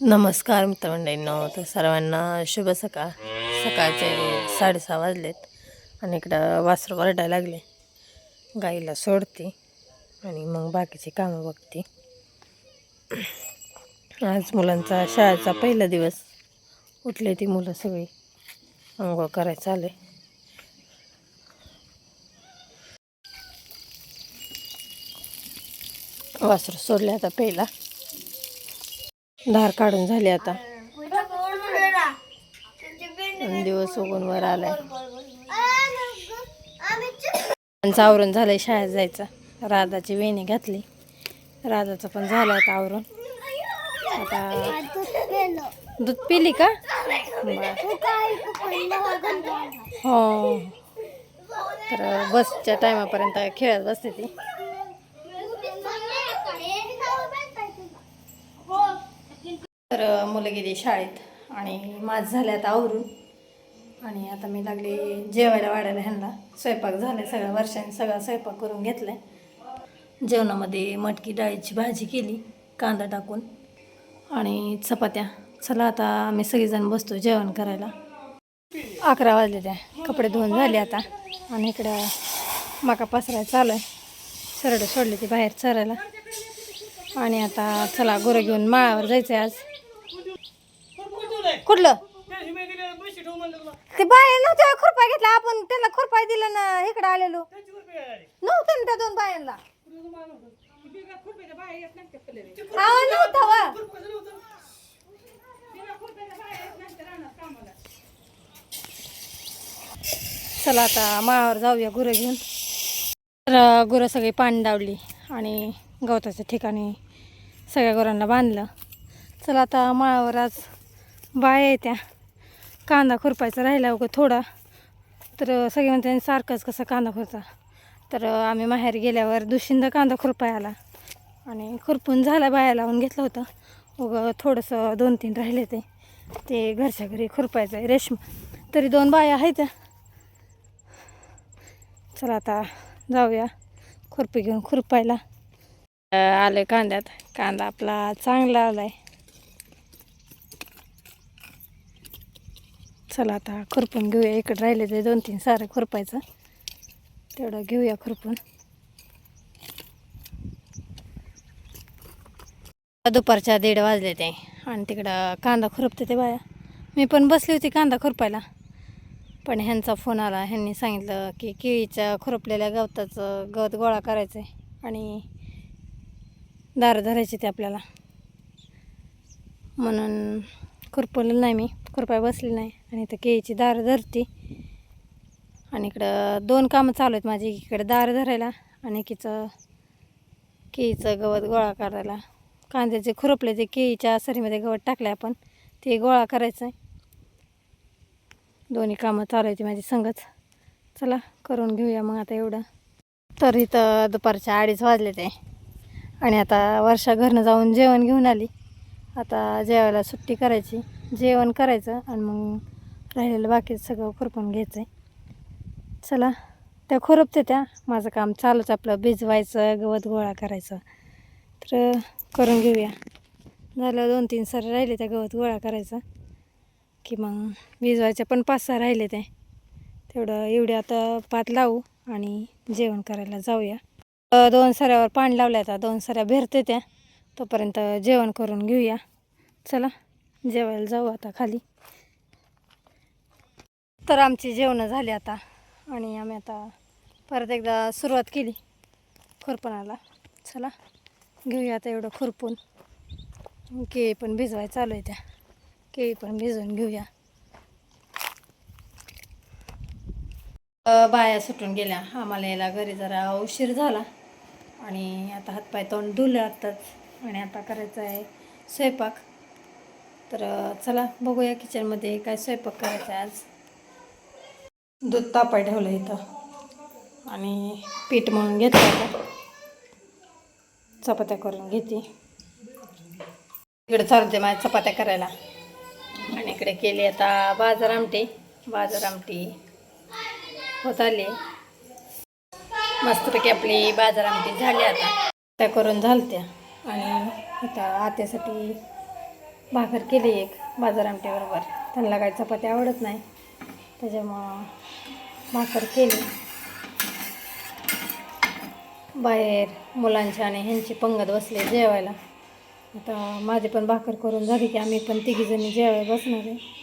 नमस्कार मित्रमंडळींनो तर सर्वांना शुभ सकाळ. सकाळचे साडेसहा वाजलेत आणि इकडं वासरू वरडायला लागले. गाईला सोडते आणि मग बाकीची कामं बघते. आज मुलांचा शाळेचा पहिला दिवस. उठले ती मुलं सगळी. अंघोळ करायचं आले वासरू सोडले आता पहिला धार काढून झाली आता. दिवस उगून वर आलाय. त्यांचं आवरून झालंय शाळेत जायचं. राधाची वेणी घातली. राधाचं पण झालं आता आवरून. आता दूध पिली का? हो. तर बसच्या टायमापर्यंत खेळत बसते ती. तर मुलं गेली शाळेत आणि माझ झाले आता आवरून. आणि आता मी लागले जेवायला वाढायला ह्यांना. स्वयंपाक झाला सगळ्या वर्षांनी सगळा स्वयंपाक करून घेतला जेवणामध्ये मटकी डाळीची भाजी केली कांदा टाकून आणि चपात्या. चला आता आम्ही सगळेजण बसतो जेवण करायला. अकरा वाजले त्या. कपडे धुवून झाले आता. आणि इकडं माका पसरायला चालू आहे. सरडं सोडले ते बाहेर चरायला. आणि आता चला गुरं घेऊन माळावर जायचं आहे आज. कुठलं? ते बाया नव्हत्या खुरपा घेतला आपण त्याला खुरपाय दिला ना इकडे आलेलो. नव्हतं ना त्या दोन बायांना. आवा नव्हता वा. चला आता माळावर जाऊया गुरं घेऊन. तर गुरं सगळी पाणी दावली आणि गवताच्या ठिकाणी सगळ्या गुरांना बांधलं. चला आता माळावर आज बाया आहे त्या. कांदा खुरपायचा राहिला उगं थोडा. तर सगळे म्हणते सारखंच कसं कांदा खुरचा तर आम्ही माहेर गेल्यावर दुशिंदा कांदा खुरपाय आला. आणि खुरपून झाला बाया लावून घेतलं होतं. उगं थोडंसं दोन तीन राहिले ते. ते घरच्या घरी खुरपायचं आहे रेशम. तरी दोन बाया आहेत चला आता जाऊया खुरपी घेऊन खुरपायला. आलं कांद्यात. कांदा आपला चांगला आला आहे चला आता खुरपून घेऊया. इकडे राहिले ते दोन तीन सारं खुरपायचं. तेवढं घेऊया खुरपून. दुपारच्या दीड वाजले ते. आणि तिकडं कांदा खुरपते ते बाया. मी पण बसली होती कांदा खुरपायला. पण ह्यांचा फोन आला. ह्यांनी सांगितलं की केळीच्या खुरपलेल्या गवताचं गवत गोळा करायचं आहे आणि दार धरायची ते आपल्याला. म्हणून खुरपवलेलं नाही मी. खुरपाय बसली नाही. आणि इथं केळीची दारं धरती. आणि इकडं दोन कामं चालू आहेत माझी. इकडं दार धरायला आणि किचं केळीचं गवत गोळा करायला. कांद्याचे खुरपले ते केळीच्या सरीमध्ये गवत टाकले आपण ते गोळा करायचं आहे दोन्ही कामं चालू आहेत माझी संगच चला करून घेऊया मग आता एवढं. तर इथं दुपारच्या अडीच वाजले ते. आणि आता वर्षा घरनं जाऊन जेवण घेऊन आली. आता जेवायला सुट्टी करायची. जेवण करायचं आणि मग राहिलेलं बाकी सगळं खुरपून घ्यायचं आहे चला त्या खुरपते त्या. माझं काम चालूच आपलं. भिजवायचं गवत गोळा करायचं. तर करून घेऊया. झालं दोन तीन सर राहिले त्या गवत गोळा करायचं. की मग भिजवायचे पण पाच सहा राहिले ते. तेवढं एवढे आता पात लावू आणि जेवण करायला जाऊया. दोन सऱ्यावर पाणी लावलं आता. दोन सऱ्या भेरते त्या. तोपर्यंत जेवण करून घेऊया. चला जेवायला जाऊ आता खाली. तर आमची जेवणं झाली आता आणि आम्ही आता परत एकदा सुरुवात केली खुरपणाला. चला घेऊया आता एवढं खुरपून. केळी पण भिजवाय चालू आहे त्या. केळी पण भिजवून घेऊया. बाया सुटून गेल्या. आम्हाला यायला घरी जरा उशीर झाला आणि आता हातपाय तोंड धुले आत्ताच आणि आता करायचं आहे स्वयंपाक. तर चला बघूया किचनमध्ये काय स्वयंपाक करायचा आहे आज. दूध तापाय ठेवलं इथं. आणि पीठ म्हणून घेतलं आता. चपात्या करून घेते. इकडे चालते माझ्या चपात्या करायला. आणि इकडे केली आता बाजार आमटी. बाजार आमटी होत आली. मस्तपैकी आपली बाजार आमटी झाली आता. त्या करून झालत्या. आणि आता आत्यासाठी भाकर केली एक बाजार आमट्याबरोबर. त्यांना काही चपाती आवडत नाही. त्याच्यामुळं भाकर केली. बाहेर मुलांची आणि ह्यांची पंगत बसले जेवायला. आता माझे पण भाकर करून झाली की आम्ही पण तिघीजणी जेवायला बसणार आहे.